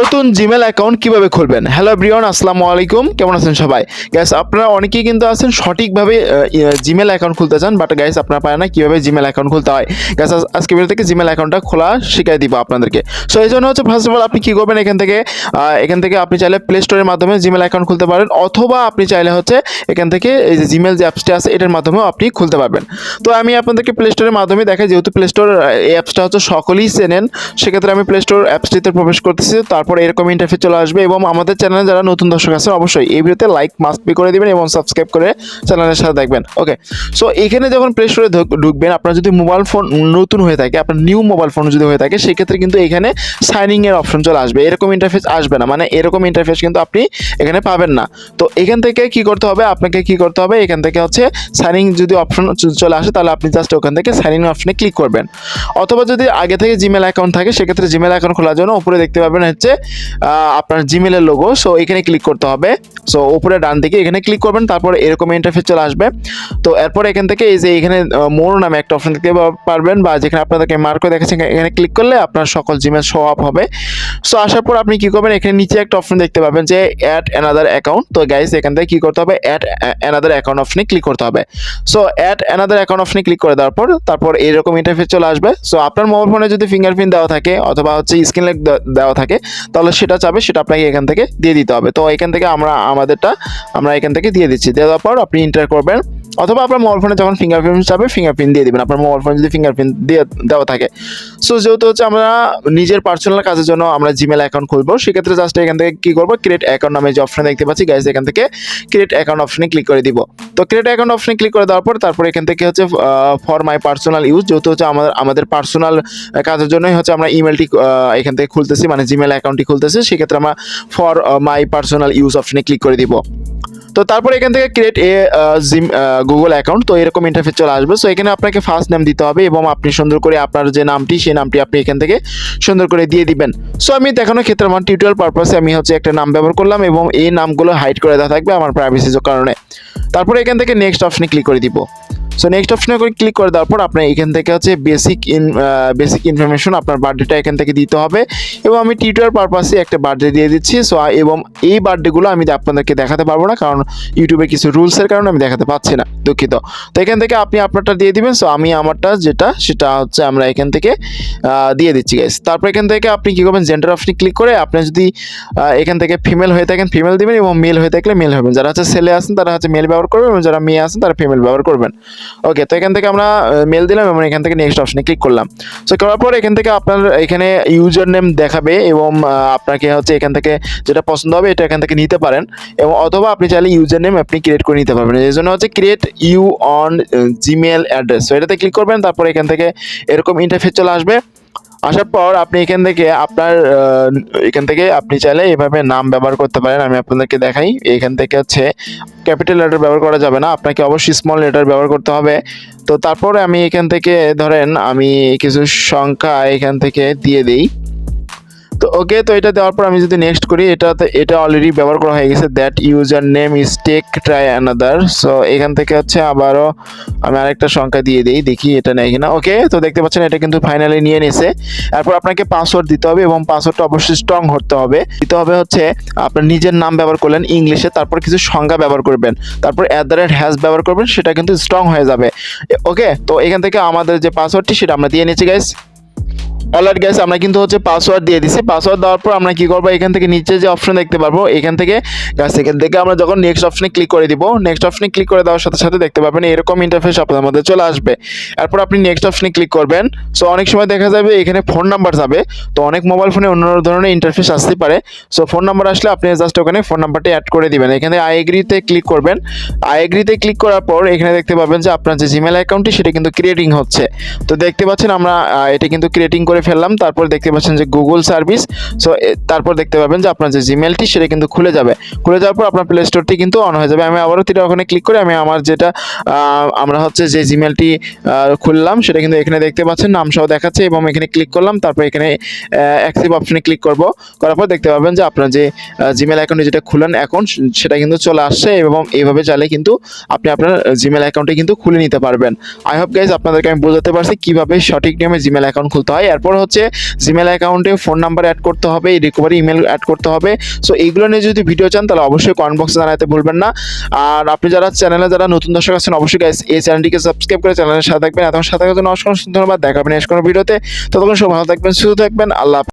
নতুন Gmail account কীভাবে খুলবেন? হ্যালো ব্রিয়ন আসসালামু আলাইকুম। কেমন আছেন সবাই? গ্যাস আপনারা অনেকেই কিন্তু আছেন সঠিকভাবে জিমেল অ্যাকাউন্ট খুলতে চান বাট গ্যাস আপনারা পারেন না কীভাবে জিমেল অ্যাকাউন্ট খুলতে হয়। গ্যাস আজকে ভিডিও থেকে জিমেল অ্যাকাউন্টটা খোলা শিখাই দিব আপনাদেরকে। সো এই জন্য হচ্ছে ফার্স্ট অফ অল আপনি কী করবেন এখান থেকে এখান থেকে আপনি চাইলে প্লে স্টোরের মাধ্যমে জিমেল অ্যাকাউন্ট খুলতে পারেন, অথবা আপনি চাইলে হচ্ছে, এখান থেকে এই যে জিমেল যে অ্যাপসটা আছে, এটার মাধ্যমেও আপনি খুলতে পারবেন। তো আমি আপনাদেরকে প্লে স্টোরের মাধ্যমে দেখাই, যেহেতু প্লে স্টোর এই অ্যাপসটা হচ্ছে সকলেই চেনেন, সেক্ষেত্রে আমি প্লে স্টোর অ্যাপসটিতে প্রবেশ করতেছি তারপর এরকম ইন্টারফেস চলে আসবে এবং আমাদের চ্যানেলে যারা নতুন দর্শক আছেন অবশ্যই এই ভিডিওতে লাইক মাস্ট বি করে দিবেন এবং সাবস্ক্রাইব করে চ্যানেলের সাথে দেখবেন। ওকে সো এখানে যখন প্লে স্টোরে ঢুকবেন, আপনার যদি মোবাইল ফোন নতুন হয়ে থাকে, আপনার নিউ মোবাইল ফোন যদি হয়ে থাকে, সেক্ষেত্রে কিন্তু এখানে সাইনিং এর অপশন চলে আসবে। এরকম ইন্টারফেস আসবে না মানে এরকম ইন্টারফেস কিন্তু আপনি এখানে পাবেন না। তো এখান থেকে কি করতে হবে? আপনাকে কি করতে হবে? এখান থেকে হচ্ছে সাইনিং যদি অপশন চলে আসে, তাহলে আপনি জাস্ট ওখান থেকে সাইনিং অপশনে ক্লিক করবেন। অথবা যদি আগে থেকে জিমেল অ্যাকাউন্ট থাকে, সেক্ষেত্রে জিমেল অ্যাকাউন্ট খোলার জন্য উপরে দেখতে পাবেন হচ্ছে আপনার জিমেলের লোগো সো এখানে ক্লিক করতে হবে। সো উপরে ডান দিকে এখানে ক্লিক করবেন, তারপর এরকম ইন্টারফেস চলে আসবে। তো এরপর এখান থেকে এই যে এখানে মোর নামে একটা অপশন দেখতে পারবেন, বা যেখানে আপনাদেরকে মার্ক করে দেখাচ্ছেন এখানে ক্লিক করলে আপনার সকল জিমেল শো আপ হবে। সো আসার পর আপনি কি করবেন, এখানে নিচে একটা অপশন দেখতে পাবেন যে অ্যাড অ্যানাদার অ্যাকাউন্ট তো গাইস এখান থেকে কী করতে হবে অ্যাড অ্যানাদার অ্যাকাউন্ট অপশনে ক্লিক করতে হবে। সো অ্যাড অ্যানাদার অ্যাকাউন্ট অপশনে ক্লিক করে দেওয়ার পর, তারপর এরকম ইন্টারফেস চলে আসবে। সো আপনার মোবাইল ফোনে যদি ফিঙ্গারপ্রিন্ট দেওয়া থাকে, অথবা হচ্ছে স্ক্রিন লেক দেওয়া থাকে তাহলে সেটা চাবে, সেটা আপনাকে এখান থেকে দিয়ে দিতে হবে। তো এখান থেকে আমরা আমাদেরটা, আমরা এখান থেকে দিয়ে দিচ্ছি। দেওয়ার পর আপনি ইন্টার করবেন। অথবা আপনার মোবাইল ফোনে যখন ফিঙ্গারপ্রিন্ট চাবে ফিঙ্গারপ্রিন্ট দিয়ে দিবেন। আপনার মোবাইল ফোনে যদি ফিঙ্গারপ্রিন্ট দিয়ে দেওয়া থাকে। সো যেহেতু হচ্ছে আমরা নিজের পার্সোনাল কাজের জন্য আমরা জিমেল অ্যাকাউন্ট খুলবো, সেক্ষেত্রে জাস্ট এখান থেকে কী করব? ক্রিয়েট অ্যাকাউন্ট নামে যে অপশন দেখতে পাচ্ছি গাইজ এখান থেকে ক্রিয়েট অ্যাকাউন্ট অপশনে ক্লিক করে দিব। তো ক্রিয়েট অ্যাকাউন্ট অপশনে ক্লিক করে দেওয়ার পর, তারপর এখান থেকে হচ্ছে ফর মাই পার্সোনাল ইউজ যেহেতু হচ্ছে আমাদের আমাদের পার্সোনাল কাজের জন্যই হচ্ছে আমরা ইমেলটি এখান থেকে খুলতেছি মানে জিমেল অ্যাকাউন্টটি খুলতেছি, সেক্ষেত্রে আমরা ফর মাই পার্সোনাল ইউজ অপশনে ক্লিক করে দিব। তো তারপর এখান থেকে create a gym Google account তো এরকম ইন্টারফেস চলে আসবে। সো এখানে আপনাকে ফার্স্ট নেম দিতে হবে এবং আপনি সুন্দর করে আপনার যে নামটি, সেই নামটি আপনি এখান থেকে সুন্দর করে দিয়ে দিবেন। সো আমি দেখানো ক্ষেত্রে আমার টিউটোরিয়াল পারপাসে আমি হচ্ছে একটা নাম ব্যবহার করলাম এবং এই নামগুলো হাইড করে দেওয়া থাকবে আমার প্রাইভেসির কারণে। তারপরে এখান থেকে নেক্সট অপশনে ক্লিক করে দিব। সো নেক্সট অপশনে করে ক্লিক করে দেওয়ার পর আপনার এখান থেকে হচ্ছে বেসিক ইন বেসিক ইনফরমেশন আপনার বার্থডেটা এখান থেকে দিতে হবে। এবং আমি টিউটোরিয়াল পারপাসে একটা বার্থডে দিয়ে দিচ্ছি। সো এবং এই বার্থডেগুলো আমি আপনাদেরকে দেখাতে পারব না, কারণ ইউটিউবে কিছু রুলসের কারণে আমি দেখাতে পাচ্ছি না, দুঃখিত। তো এখান থেকে আপনি আপনারটা দিয়ে দিবেন। সো আমি আমারটা যেটা, সেটা হচ্ছে আমরা এখান থেকে দিয়ে দিচ্ছি গাইস তারপর এখান থেকে আপনি কী করবেন? জেন্ডার অপশনে ক্লিক করে আপনি যদি এখান থেকে ফিমেল হয়ে থাকেন ফিমেল দিবেন এবং মেল হয়ে থাকলে মেল হবেন। যারা হচ্ছে ছেলে আছেন, তারা হচ্ছে মেল ব্যবহার করবেন এবং যারা মেয়ে আছেন, তারা ফিমেল ব্যবহার করবেন। ওকে তো এখান থেকে আমরা মেল দিলাম এবং এখান থেকে নেক্সট অপশনে ক্লিক করলাম। সো করার পর এখান থেকে আপনার এখানে ইউজার নেম দেখাবে এবং আপনাকে হচ্ছে এখান থেকে যেটা পছন্দ হবে এটা এখান থেকে নিতে পারেন। এবং অথবা আপনি চাইলে ইউজার নেম আপনি ক্রিয়েট করে নিতে পারবেন। এই জন্য হচ্ছে create your own Gmail address so এটাতে ক্লিক করবেন, তারপর এখান থেকে এরকম ইন্টারফেস চলে আসবে। আসার পর আপনি এখান থেকে আপনার এখান থেকে আপনি চাইলে এভাবে নাম ব্যবহার করতে পারেন, আমি আপনাদেরকে দেখাই। এখান থেকে হচ্ছে ক্যাপিটাল লেটার ব্যবহার করা যাবে না, আপনাকে অবশ্যই স্মল লেটার ব্যবহার করতে হবে। তো তারপরে আমি এখান থেকে ধরেন আমি কিছু সংখ্যা এখান থেকে দিয়ে দিই। তো ওকে তো এটা দেওয়ার পর আমি যদি নেক্সট করি এটা এটা অলরেডি ব্যবহার করা হয়ে গেছে that user name is take try another so এখান থেকে হচ্ছে আবারও আমি আরেকটা সংখ্যা দিয়ে দিই, দেখি এটা নেই কিনা ওকে তো দেখতে পাচ্ছেন এটা কিন্তু ফাইনালি নিয়ে নিছে। এরপর আপনাকে পাসওয়ার্ড দিতে হবে এবং পাসওয়ার্ডটা অবশ্যই স্ট্রং হতে হবে। দিতে হবে হচ্ছে আপনার নিজের নাম ব্যবহার করলেন ইংলিশে, তারপর কিছু সংখ্যা ব্যবহার করবেন, তারপর অ্যাট দ্য রেট হ্যাশ ব্যবহার করবেন, সেটা কিন্তু স্ট্রং হয়ে যাবে। ওকে তো এখান থেকে আমাদের যে পাসওয়ার্ডটি সেটা আমরা দিয়ে নিয়েছি গাইস অলরাইট গ্যাস আমরা কিন্তু হচ্ছে পাসওয়ার্ড দিয়ে দিছি। পাসওয়ার্ড দেওয়ার পর আমরা কি করব? এখান থেকে নিচে যে অপশন দেখতে পারব, এখান থেকে গাছ এখান থেকে আমরা যখন নেক্সট অপশনে ক্লিক করে দিব নেক্সট অপশনে ক্লিক করে দেওয়ার সাথে সাথে দেখতে পাবেন এরকম ইন্টারফেস আপনার মধ্যে চলে আসবে। এরপর আপনি নেক্সট অপশনে ক্লিক করবেন। সো অনেক সময় দেখা যাবে এখানে ফোন নাম্বার যাবে। তো অনেক মোবাইল ফোনে অন্য ধরনের ইন্টারফেস আসতে পারে। সো ফোন নাম্বার আসলে আপনি জাস্ট ওখানে ফোন নাম্বারটি অ্যাড করে দিবেন। এখানে আই এগ্রিতে ক্লিক করবেন। আই এগ্রিতে ক্লিক করার পর এখানে দেখতে পাবেন যে আপনার যে জিমেল অ্যাকাউন্টটি সেটা কিন্তু ক্রিয়েটিং হচ্ছে। তো দেখতে পাচ্ছেন আমরা এটা কিন্তু ক্রিয়েটিং করে ফেললাম, তারপর দেখতে পাচ্ছেন যে গুগল সার্ভিস সো তারপর দেখতে পাবেন যে আপনার যে জিমেলটি সেটা কিন্তু খুলে যাবে। খুলে যাওয়ার পর আপনার প্লে স্টোরটি কিন্তু অন হয়ে যাবে। আমি আবারও তিনটা ওখানে ক্লিক করে আমি আমার যেটা আমরা হচ্ছে যে জিমেলটি খুললাম, সেটা কিন্তু এখানে দেখতে পাচ্ছেন নাম সহ দেখাচ্ছে এবং এখানে ক্লিক করলাম, তারপর এখানে অ্যাক্টিভ অপশনে ক্লিক করব। করার পর দেখতে পাবেন যে আপনার যে জিমেল অ্যাকাউন্টে যেটা খুলেন অ্যাকাউন্ট সেটা কিন্তু চলে আসছে এবং এইভাবে চালে কিন্তু আপনি আপনার জিমেল অ্যাকাউন্টে কিন্তু খুলে নিতে পারবেন। আই হোপ গাইজ আপনাদেরকে আমি বোঝাতে পারছি কীভাবে সঠিক নিয়মে জিমেল অ্যাকাউন্ট খুলতে হয়। এরপর নম্বর হচ্ছে জিমেল অ্যাকাউন্টে ফোন নাম্বার অ্যাড করতে হবে রিকভারি ইমেল অ্যাড করতে হবে। সো এইগুলো নিয়ে যদি ভিডিও চান, তাহলে অবশ্যই কমেন্ট বক্সে জানাতে ভুলবেন না। আর আপনি যারা চ্যানেলে যারা নতুন দর্শক আছেন, অবশ্যই এই চ্যানেলটিকে সাবস্ক্রাইব করে চ্যানেলের সাথে থাকবেন। এত সাথে থাকার জন্য অসংখ্য ধন্যবাদ। দেখা হবে নেক্সট কোনো ভিডিওতে ততক্ষণ সব ভালো থাকবেন, সুস্থ থাকবেন। আল্লাহ।